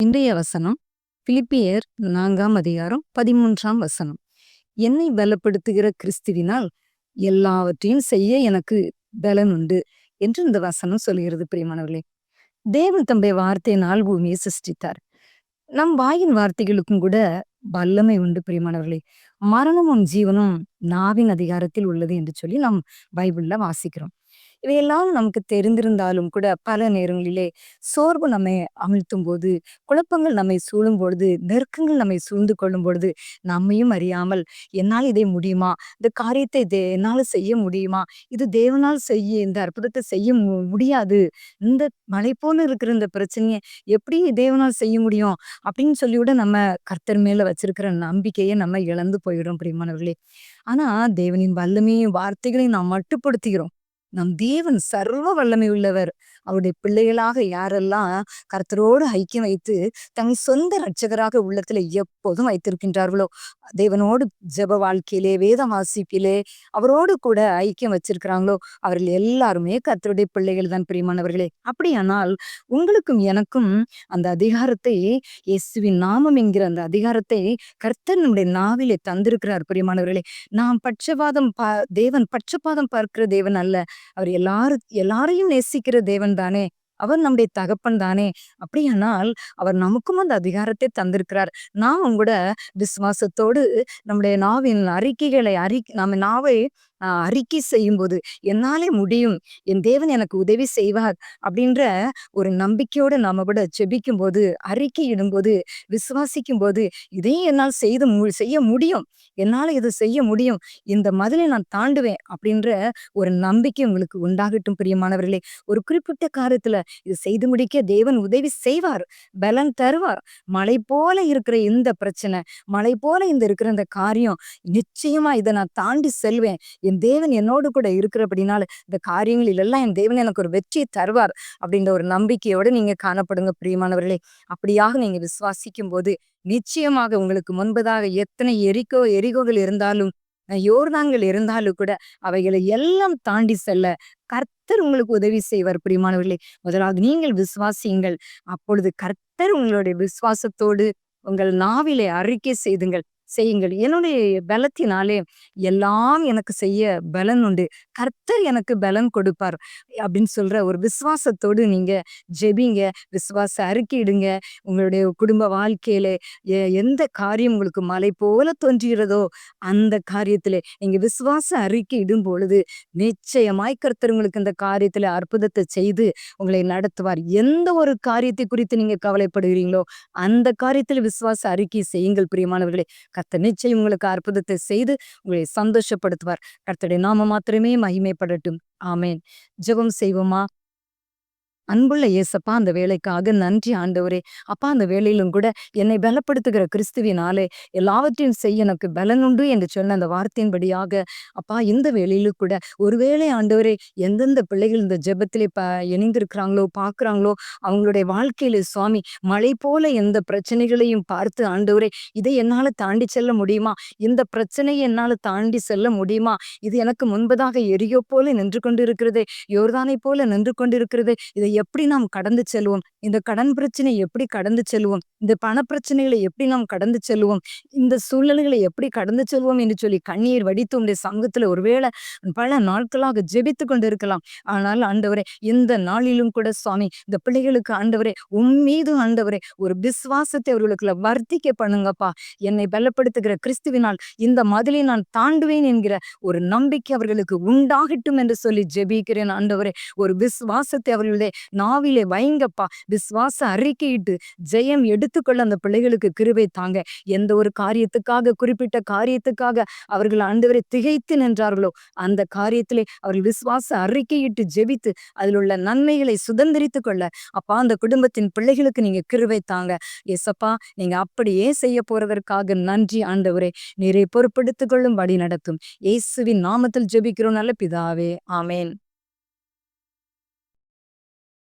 இன்றைய வசனம் பிலிப்பியர் நான்காம் அதிகாரம் பதிமூன்றாம் வசனம். என்னை பலப்படுத்துகிற கிறிஸ்துவினால் எல்லாவற்றையும் செய்ய எனக்கு பலன் உண்டு என்று இந்த வசனம் சொல்கிறது பிரியமானவர்களே. தேவன் தம்பை வார்த்தையினால் பூமியை சிருஷ்டித்தார். நம் வாயின் வார்த்தைகளுக்கும் கூட வல்லமை உண்டு பிரியமானவர்களே. மரணமும் ஜீவனும் நாவின் அதிகாரத்தில் உள்ளது என்று சொல்லி நாம் பைபிள்ல வாசிக்கிறோம். இவையெல்லாம் நமக்கு தெரிந்திருந்தாலும் கூட பல நேரங்களிலே சோர்வு நம்மை அமிழ்த்தும் போது குழப்பங்கள் நம்மை சூழும் பொழுது நெருக்கங்கள் நம்மை சூழ்ந்து கொள்ளும் பொழுது நம்மையும் அறியாமல் என்னால் இதை முடியுமா? இந்த காரியத்தை தே என்னால் செய்ய முடியுமா? இது தேவனால் செய்ய இந்த அற்புதத்தை செய்ய முடியாது. இந்த மலை போல இருக்கிற இந்த பிரச்சனையை எப்படி தேவனால் செய்ய முடியும்? அப்படின்னு சொல்லிவிட நம்ம கர்த்தர் மேல வச்சிருக்கிற நம்பிக்கையை நம்ம இழந்து போயிடும் பிரியமானவர்களே. ஆனா தேவனின் வல்லமையும் வார்த்தைகளையும் நாம் மட்டுப்படுத்துகிறோம். நம் தேவன் சர்வ வல்லமை உள்ளவர் அவருடைய பிள்ளைகளாக யாரெல்லாம் கர்த்தரோடு ஐக்கியம் வைத்து தன் சொந்த ரட்சகராக உள்ளத்துல எப்போதும் வைத்திருக்கின்றார்களோ தேவனோடு ஜப வாழ்க்கையிலே வேத வாசிப்பிலே அவரோடு கூட ஐக்கியம் வச்சிருக்கிறாங்களோ அவர்கள் எல்லாருமே கர்த்தருடைய பிள்ளைகள் தான் பிரியமானவர்களே. அப்படியானால் உங்களுக்கும் எனக்கும் அந்த அதிகாரத்தை இயேசுவின் நாமம் என்கிற அந்த அதிகாரத்தை கர்த்தர் நம்முடைய நாவிலே தந்திருக்கிறார் பிரியமானவர்களே. நாம் பட்சபாதம் பா தேவன் பட்சபாதம் பார்க்கிற தேவன் அல்ல. அவர் எல்லாரு எல்லாரையும் நேசிக்கிற தேவன் தானே. அவர் நம்முடைய தகப்பன் தானே. அப்படியானால் அவர் நமக்கும் அந்த அதிகாரத்தை தந்திருக்கிறார். நாம் கூட விசுவாசத்தோடு நம்முடைய நாவின் அறிக்கைகளை அறி நம்ம நாவை அறிக்கை செய்யும் போது என்னாலே முடியும். என் தேவன் எனக்கு உதவி செய்வார். அப்படின்ற ஒரு நம்பிக்கையோடு நாம கூட ஜெபிக்கும் போது அறிக்கை இடும்போது விசுவாசிக்கும் போது இதையும் என்னால் செய்து செய்ய முடியும். என்னால் இதை செய்ய முடியும். இந்த மதிலை நான் தாண்டுவேன். அப்படின்ற ஒரு நம்பிக்கை உங்களுக்கு உண்டாகட்டும் பிரியமானவர்களே. ஒரு குறிப்பிட்ட காரியத்துல இது செய்து முடிக்க தேவன் உதவி செய்வார். பலன் தருவார். மலை போல இருக்கிற இந்த பிரச்சனை மலை போல இந்த இருக்கிற இந்த காரியம் நிச்சயமா இதை நான் தாண்டி செல்வேன். என் தேவன் என்னோடு கூட இருக்கிறபடினால இந்த காரியங்களில் எல்லாம் என் தேவன் எனக்கு ஒரு வெற்றியை தருவார் அப்படின்ற ஒரு நம்பிக்கையோடு நீங்க காணப்படுங்க பிரியமானவர்களே. அப்படியாக நீங்க விசுவாசிக்கும் போது நிச்சயமாக உங்களுக்கு முன்பதாக எத்தனை எரிக்கோ எரிகோகள் இருந்தாலும் யோர்தான்கள் இருந்தாலும் கூட அவைகளை எல்லாம் தாண்டி செல்ல கர்த்தர் உங்களுக்கு உதவி செய்வார் பிரியமானவர்களே. முதலாவது நீங்கள் விசுவாசியுங்கள். அப்பொழுது கர்த்தர் உங்களுடைய விசுவாசத்தோடு உங்கள் நாவிலே அறிக்கை செய்துங்கள். செய்யுங்கள். என்னுடைய பலத்தினாலே எல்லாம் எனக்கு செய்ய பலன் உண்டு. கர்த்தர் எனக்கு பலன் கொடுப்பார் அப்படின்னு சொல்ற ஒரு விசுவாசத்தோடு நீங்க ஜெபிங்க. விசுவாச அறிக்கையிடுங்க. உங்களுடைய குடும்ப வாழ்க்கையில எந்த காரியம் உங்களுக்கு மலை போல தோன்றுகிறதோ அந்த காரியத்துல நீங்க விசுவாச அறிக்கை இடும் பொழுது நிச்சயமாய் கர்த்தர் உங்களுக்கு இந்த காரியத்துல அற்புதத்தை செய்து உங்களை நடத்துவார். எந்த ஒரு காரியத்தை குறித்து நீங்க கவலைப்படுகிறீங்களோ அந்த காரியத்தில் விசுவாச அறிக்கை செய்யுங்கள் பிரியமானவர்களே. கர்த்தர் நிச்சயம் உங்களுக்கு அற்புதத்தை செய்து உங்களை சந்தோஷப்படுத்துவார். கர்த்தருடைய நாம மாத்திரமே மகிமைப்படட்டும். ஆமேன். ஜெபம் செய்வோமா? அன்புள்ள ஏசப்பா அந்த வேலைக்காக நன்றி ஆண்டவரே. அப்பா அந்த வேலையிலும் கூட என்னை பலப்படுத்துகிற கிறிஸ்துவினாலே எல்லாவற்றையும் செய்ய எனக்கு பலனுண்டு என்று சொன்ன அந்த வார்த்தையின்படியாக அப்பா இந்த வேலையிலும் கூட ஒருவேளை ஆண்டவரே எந்தெந்த பிள்ளைகள் இந்த ஜெபத்திலே ப இணைந்திருக்கிறாங்களோ பார்க்குறாங்களோ அவங்களுடைய வாழ்க்கையில சுவாமி மழை போல எந்த பிரச்சனைகளையும் பார்த்து ஆண்டவரே இதை என்னால் தாண்டி செல்ல முடியுமா? இந்த பிரச்சனையை என்னால் தாண்டி செல்ல முடியுமா? இது எனக்கு முன்பதாக எரியோ போல நின்று கொண்டிருக்கிறது யோர்தானை போல நின்று கொண்டிருக்கிறது இதை எப்படி நாம் கடந்து செல்வோம்? இந்த கடன் பிரச்சனை எப்படி கடந்து செல்வோம்? இந்த பண பிரச்சனைகளை எப்படி நாம் கடந்து செல்வோம்? இந்த சூழ்நிலைகளை எப்படி கடந்து செல்வோம் என்று சொல்லி கண்ணீர் வடித்து உடைய சங்கத்துல ஒருவேளை பல நாட்களாக ஜெபித்து கொண்டு இருக்கலாம் ஆனால் ஆண்டவரே இந்த நாளிலும் கூட சுவாமி இந்த பிள்ளைகளுக்கு ஆண்டவரே உம்மீது ஆண்டவரே ஒரு விசுவாசத்தை அவர்களுக்குள்ள வர்த்திக்க பண்ணுங்கப்பா. என்னை பலப்படுத்துகிற கிறிஸ்துவினால் இந்த மதிலை நான் தாண்டுவேன் என்கிற ஒரு நம்பிக்கை அவர்களுக்கு உண்டாகட்டும் என்று சொல்லி ஜெபிக்கிறேன் ஆண்டவரே. ஒரு விசுவாசத்தை அவர்களுடைய நாவிலே வைங்கப்பா. விசுவாச அறிக்கையிட்டு ஜெயம் எடுத்துக்கொள்ள அந்த பிள்ளைகளுக்கு கிருவை தாங்க. எந்த ஒரு காரியத்துக்காக குறிப்பிட்ட காரியத்துக்காக அவர்கள் ஆண்டவரை திகைத்து நின்றார்களோ அந்த காரியத்திலே அவர்கள் விசுவாச அறிக்கையிட்டு ஜெபித்து அதில் உள்ள நன்மைகளை சுதந்திரித்து கொள்ள அப்பா அந்த குடும்பத்தின் பிள்ளைகளுக்கு நீங்க கிருவை தாங்க. எஸ்அப்பா நீங்க அப்படியே செய்ய போறதற்காக நன்றி ஆண்டவரே. நீரை பொறுப்படுத்திக் கொள்ளும் வழி நடத்தும். இயேசுவின் நாமத்தில் ஜெபிக்கிறோம். நல்ல பிதாவே. ஆமேன்.